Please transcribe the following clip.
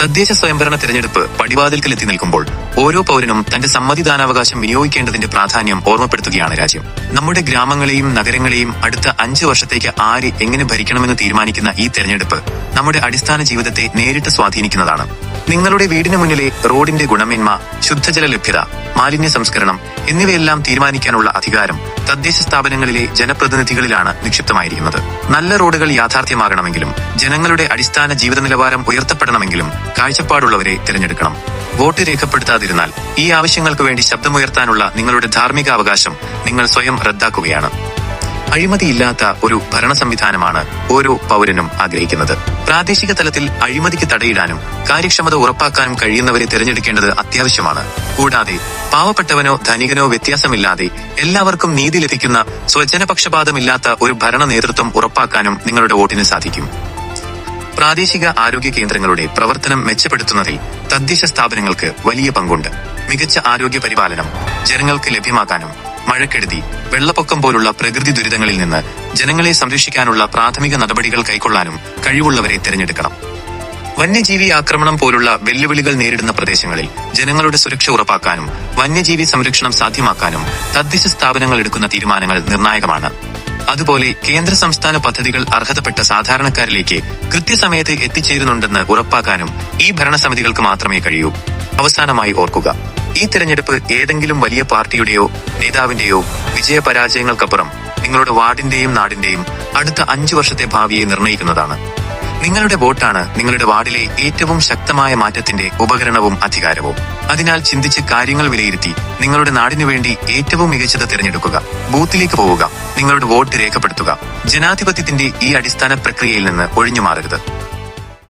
തദ്ദേശ സ്വയംഭരണ തെരഞ്ഞെടുപ്പ് പടിവാതിൽക്കൽ എത്തി നിൽക്കുമ്പോൾ ഓരോ പൗരനും തന്റെ സമ്മതിദാനാവകാശം വിനിയോഗിക്കേണ്ടതിന്റെ പ്രാധാന്യം ഓർമ്മപ്പെടുത്തുകയാണ് രാജ്യം. നമ്മുടെ ഗ്രാമങ്ങളെയും നഗരങ്ങളെയും അടുത്ത അഞ്ച് വർഷത്തേക്ക് ആര് എങ്ങനെ ഭരിക്കണമെന്ന് തീരുമാനിക്കുന്ന ഈ തെരഞ്ഞെടുപ്പ് നമ്മുടെ അടിസ്ഥാന ജീവിതത്തെ നേരിട്ട് സ്വാധീനിക്കുന്നതാണ്. നിങ്ങളുടെ വീടിന് മുന്നിലെ റോഡിന്റെ ഗുണമേന്മ ശുദ്ധജല ലഭ്യത മാലിന്യ സംസ്കരണം എന്നിവയെല്ലാം തീരുമാനിക്കാനുള്ള അധികാരം തദ്ദേശ സ്ഥാപനങ്ങളിലെ ജനപ്രതിനിധികളിലാണ് നിക്ഷിപ്തമായിരിക്കുന്നത്. നല്ല റോഡുകൾ യാഥാർത്ഥ്യമാകണമെങ്കിലും ജനങ്ങളുടെ അടിസ്ഥാന ജീവിത നിലവാരം ഉയർത്തപ്പെടണമെങ്കിലും കാഴ്ചപ്പാടുള്ളവരെ തിരഞ്ഞെടുക്കണം. വോട്ട് രേഖപ്പെടുത്താതിരുന്നാൽ ഈ ആവശ്യങ്ങൾക്ക് വേണ്ടി ശബ്ദമുയർത്താനുള്ള നിങ്ങളുടെ ധാർമ്മിക അവകാശം നിങ്ങൾ സ്വയം റദ്ദാക്കുകയാണ്. അഴിമതിയില്ലാത്ത ഒരു ഭരണ സംവിധാനമാണ് ഓരോ പൗരനും ആഗ്രഹിക്കുന്നത്. പ്രാദേശിക തലത്തിൽ അഴിമതിക്ക് തടയിടാനും കാര്യക്ഷമത ഉറപ്പാക്കാനും കഴിയുന്നവരെ തിരഞ്ഞെടുക്കേണ്ടത് അത്യാവശ്യമാണ്. കൂടാതെ പാവപ്പെട്ടവനോ ധനികനോ വ്യത്യാസമില്ലാതെ എല്ലാവർക്കും നീതി ലഭിക്കുന്ന സ്വജനപക്ഷപാതമില്ലാത്ത ഒരു ഭരണ നേതൃത്വം ഉറപ്പാക്കാനും നിങ്ങളുടെ വോട്ടിന് സാധിക്കും. പ്രാദേശിക ആരോഗ്യ കേന്ദ്രങ്ങളുടെ പ്രവർത്തനം മെച്ചപ്പെടുത്തുന്നതിൽ തദ്ദേശ സ്ഥാപനങ്ങൾക്ക് വലിയ പങ്കുണ്ട്. മികച്ച ആരോഗ്യ പരിപാലനം ജനങ്ങൾക്ക് ലഭ്യമാക്കാനും മഴക്കെടുതി വെള്ളപ്പൊക്കം പോലുള്ള പ്രകൃതി ദുരിതങ്ങളിൽ നിന്ന് ജനങ്ങളെ സംരക്ഷിക്കാനുള്ള പ്രാഥമിക നടപടികൾ കൈക്കൊള്ളാനും കഴിവുള്ളവരെ തിരഞ്ഞെടുക്കണം. വന്യജീവി ആക്രമണം പോലുള്ള വെല്ലുവിളികൾ നേരിടുന്ന പ്രദേശങ്ങളിൽ ജനങ്ങളുടെ സുരക്ഷ ഉറപ്പാക്കാനും വന്യജീവി സംരക്ഷണം സാധ്യമാക്കാനും തദ്ദേശ സ്ഥാപനങ്ങൾ എടുക്കുന്ന തീരുമാനങ്ങൾ നിർണായകമാണ്. അതുപോലെ കേന്ദ്ര സംസ്ഥാന പദ്ധതികൾ അർഹതപ്പെട്ട സാധാരണക്കാരിലേക്ക് കൃത്യസമയത്ത് എത്തിച്ചേരുന്നുണ്ടെന്ന് ഉറപ്പാക്കാനും ഈ ഭരണസമിതികൾക്ക് മാത്രമേ കഴിയൂ. അവസാനമായി ഓർക്കുക ഈ തിരഞ്ഞെടുപ്പ് ഏതെങ്കിലും വലിയ പാർട്ടിയുടെയോ നേതാവിന്റെയോ വിജയപരാജയങ്ങൾക്കപ്പുറം നിങ്ങളുടെ വാർഡിന്റെയും നാടിന്റെയും അടുത്ത അഞ്ചു വർഷത്തെ ഭാവിയെ നിർണയിക്കുന്നതാണ് നിങ്ങളുടെ വോട്ടാണ് നിങ്ങളുടെ വാർഡിലെ ഏറ്റവും ശക്തമായ മാറ്റത്തിന്റെ ഉപകരണവും അധികാരവും. അതിനാൽ ചിന്തിച്ച് കാര്യങ്ങൾ വിലയിരുത്തി നിങ്ങളുടെ നാടിനു വേണ്ടി ഏറ്റവും മികച്ചത് തിരഞ്ഞെടുക്കുക ബൂത്തിലേക്ക് പോവുക നിങ്ങളുടെ വോട്ട് രേഖപ്പെടുത്തുക. ജനാധിപത്യത്തിന്റെ ഈ അടിസ്ഥാന പ്രക്രിയയിൽ നിന്ന് ഒഴിഞ്ഞു മാറരുത്